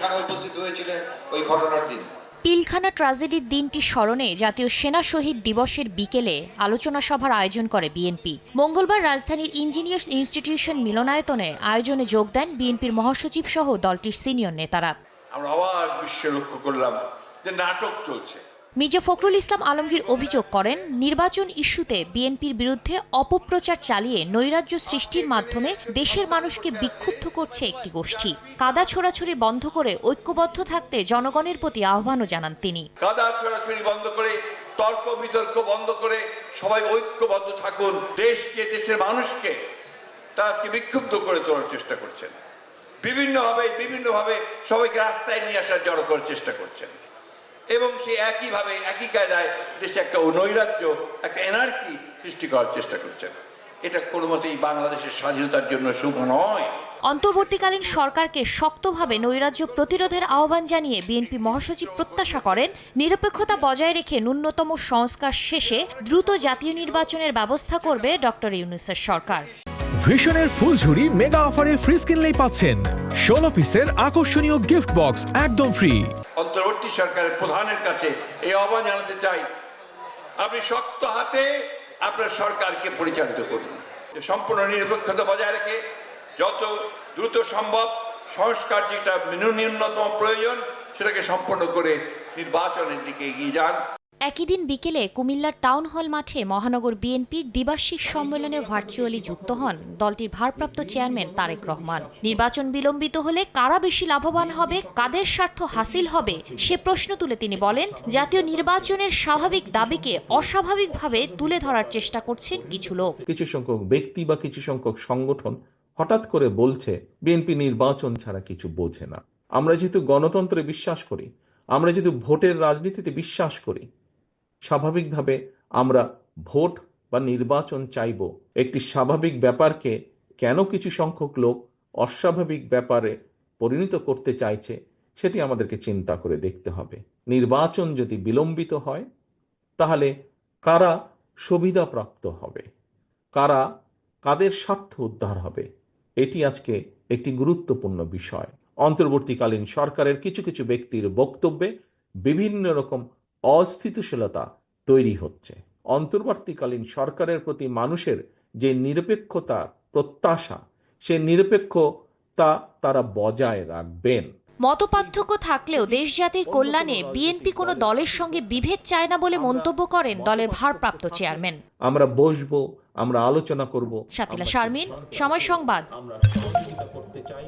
পিলখানায় উপস্থিত হয়েছিলেন ওই ঘটনার দিন। পিলখানা ট্র্যাজেডির দিনটি স্মরণে জাতীয় সেনা শহীদ দিবসের বিকেলে আলোচনা সভার আয়োজন করে বিএনপি। মঙ্গলবার রাজধানীর ইঞ্জিনিয়ার্স ইনস্টিটিউশন মিলনায়তনে আয়োজনে যোগ দেন বিএনপির মহাসচিব সহ দলটির সিনিয়র নেতারা। আমরা অবাক বিশ্বে লক্ষ্য করলাম যে নাটক চলছে। মির্জা ফখরুল ইসলাম আলমগীর অভিযোগ করেন, নির্বাচন ইস্যুতে বিএনপির বিরুদ্ধে অপপ্রচার চালিয়ে নৈরাজ্য সৃষ্টির মাধ্যমে দেশের মানুষকে বিক্ষুব্ধ করছে একটি গোষ্ঠী। কাদা ছোড়াছুড়ি বন্ধ করে ঐক্যবদ্ধ থাকতে জনগণের প্রতি আহ্বানও জানান তিনি। কাদা ছড়াছড়ি বন্ধ করে, তর্ক বিতর্ক বন্ধ করে সবাই ঐক্যবদ্ধ থাকুন। দেশকে, দেশের মানুষকে তা আজকে বিক্ষুব্ধ করে তোলার চেষ্টা করছেন। বিভিন্নভাবে বিভিন্নভাবে সবাইকে রাস্তায় নিয়ে আসার জড়ো করার চেষ্টা করছেন। এবং সে একইভাবে একই কায়দায় দেশে একটা নৈরাজ্য একটা এনার্কি সৃষ্টি করার চেষ্টা করছেন। এটা কোনো মতেই বাংলাদেশের স্বাধীনতার জন্য শুভ নয়। অন্তর্বর্তীকালীন সরকারকে শক্তভাবে নৈরাজ্য প্রতিরোধের আহ্বান জানিয়ে বিএনপি মহাসচিব প্রত্যাশা করেন নিরপেক্ষতা বজায় রেখে ন্যূনতম সংস্কার শেষে দ্রুত জাতীয় নির্বাচনের ব্যবস্থা করবে ডক্টর ইউনুসের সরকার। ভিশনের ফুলঝুরি মেগা অফারে ফ্রি কিনলেই পাচ্ছেন। ষোলো পিসের আকর্ষণীয় গিফট বক্স একদম ফ্রি অন্তর্বর্তী সরকারের প্রধানের কাছে এই আহ্বান জানাতে চাই, আপনি শক্ত হাতে আপনার সরকারকে পরিচালিত করুন। সম্পূর্ণ নিরপেক্ষতা বজায় রেখে যত দ্রুত সম্ভব সংস্কার যেটা ন্যূনতম প্রয়োজন, সেটাকে সম্পন্ন করে নির্বাচনের দিকে এগিয়ে যান। একই দিন বিকেলে কুমিল্লার টাউন হল মাঠে মহানগর বিএনপির দ্বিবার্ষিক সম্মেলনে ভার্চুয়ালি যুক্ত হন। দলটির ভারপ্রাপ্ত চেয়ারম্যান তারেক রহমান। নির্বাচন বিলম্বিত হলে কারা বেশি লাভবান হবে, কাদের স্বার্থ হাসিল হবে, সে প্রশ্ন তুলে তিনি বলেন, জাতীয় নির্বাচনের স্বাভাবিক দাবিকে অস্বাভাবিকভাবে তুলে ধরার চেষ্টা করছেন কিছু লোক। কিছু সংখ্যক ব্যক্তি বা কিছু সংখ্যক সংগঠন হঠাৎ করে বলছে, বিএনপি নির্বাচন ছাড়া কিছু বোঝে না। আমরা যেহেতু গণতন্ত্রে বিশ্বাস করি, আমরা যেহেতু ভোটের রাজনীতিতে বিশ্বাস করি স্বাভাবিকভাবে আমরা ভোট বা নির্বাচন চাইব। একটি স্বাভাবিক ব্যাপারকে কেন কিছু সংখ্যক লোক অস্বাভাবিক ব্যাপারে পরিণত করতে চাইছে, সেটি আমাদেরকে চিন্তা করে দেখতে হবে। নির্বাচন যদি বিলম্বিত হয়, তাহলে কারা সুবিধাপ্রাপ্ত হবে? কারা কাদের স্বার্থ উদ্ধার হবে? এটি আজকে একটি গুরুত্বপূর্ণ বিষয়। অন্তর্বর্তীকালীন সরকারের কিছু কিছু ব্যক্তির বক্তব্যে বিভিন্ন রকম অস্থিতিশীলতা তৈরি হচ্ছে। অন্তর্বর্তীকালীন সরকারের প্রতি মানুষের যে নিরপেক্ষতা প্রত্যাশা সে নিরপেক্ষতা তারা বজায় রাখবেন। মতপার্থক্য থাকলেও দেশ জাতির কল্যাণে বিএনপি কোনো দলের সঙ্গে বিভেদ চায় না বলে মন্তব্য করেন দলের ভারপ্রাপ্ত চেয়ারম্যান। আমরা বসবো আমরা আলোচনা করব শাতিলা শারমিন সময় সংবাদ। আমরা সহযোগিতা করতে চাই।